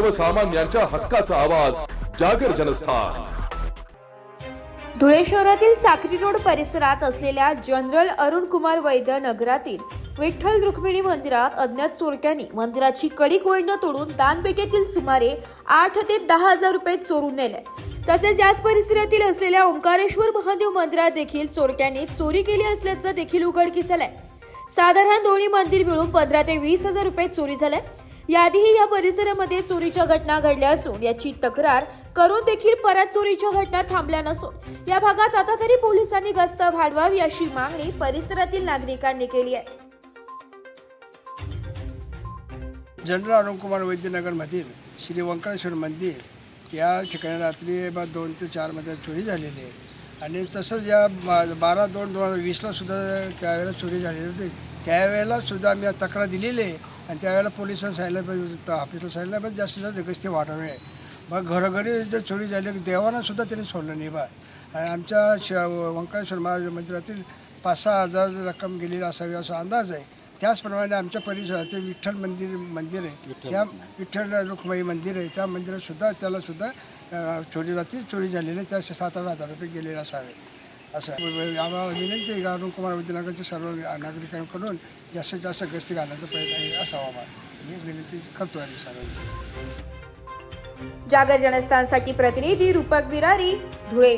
सर्वसामान्यांच्या हक्काचा आवाज जागर जनस्थान. धुळे शहरातील साक्री रोड परिसरात असलेल्या जनरल अरुण कुमार वैद्य नगरातील विठ्ठल रुक्मिणी मंदिरात अज्ञात चोरट्यांनी मंदिराची कडी कोयनं तोडून दानपेटीतील सुमारे आठ ते दहा हजार रुपये चोरून नेले. तसेच याच परिसरातील असलेल्या ओंकारेश्वर महादेव मंदिरात देखील चोरट्यांनी चोरी केली असल्याचं देखील उघडकीस आलंय. साधारण दोन्ही मंदिर मिळून पंधरा ते वीस हजार रुपये चोरी झाले. याआधीही या परिसरामध्ये चोरीच्या घटना घडल्या असून याची तक्रार करून देखील परत चोरीच्या घटना थांबल्या नसून या भागात आता तरी पोलिसांनी गस्त वाढवावी अशी मागणी परिसरातील नागरिकांनी केली आहे. जनरल अरुणकुमार वैद्यनगरमधील श्री वंकटेश्वर मंदिर या ठिकाणी रात्री बा दोन ते चारमध्ये चोरी झालेली आहे. आणि तसंच या बा- बारा दोन दोन हजार वीसला सुद्धा त्यावेळेला चोरी झालेली होती. त्यावेळेला सुद्धा आम्ही दिलेली आहे. आणि त्यावेळेला पोलिसांना सांगितलं पाहिजे ऑफिसला सांगितलं पाहिजे जास्तीत जास्त गस्ती वाढवणे मग घरोघरी जर चोरी झाली देवानं सुद्धा त्यांनी सोडलं नाही बा. आणि आमच्या श व्यंकटेश्वर महाराज मंदिरातील पाच सहा हजार रक्कम गेलेली असावी असा अंदाज आहे. त्याचप्रमाणे आमच्या परिसरातील विठ्ठल मंदिर मंदिर आहे. त्या विठ्ठल रुक्माई मंदिर आहे. त्या मंदिरात सुद्धा त्याला सुद्धा अं, चोरी रात्री चोरी झालेली त्याचे सात आठ हजार रुपये गेलेले असावे. असं म्हणजे आम्हाला विनंती आहे का अरुणकुमार विद्यानगरच्या सर्व नागरिकांकडून जास्तीत जास्त गस्ती घालण्याचा प्रयत्न असावा आम्हाला ही विनंती करतो आम्ही सर्वांची जागर जनस्थानसाठी प्रतिनिधी रूपक बिरारी धुळे.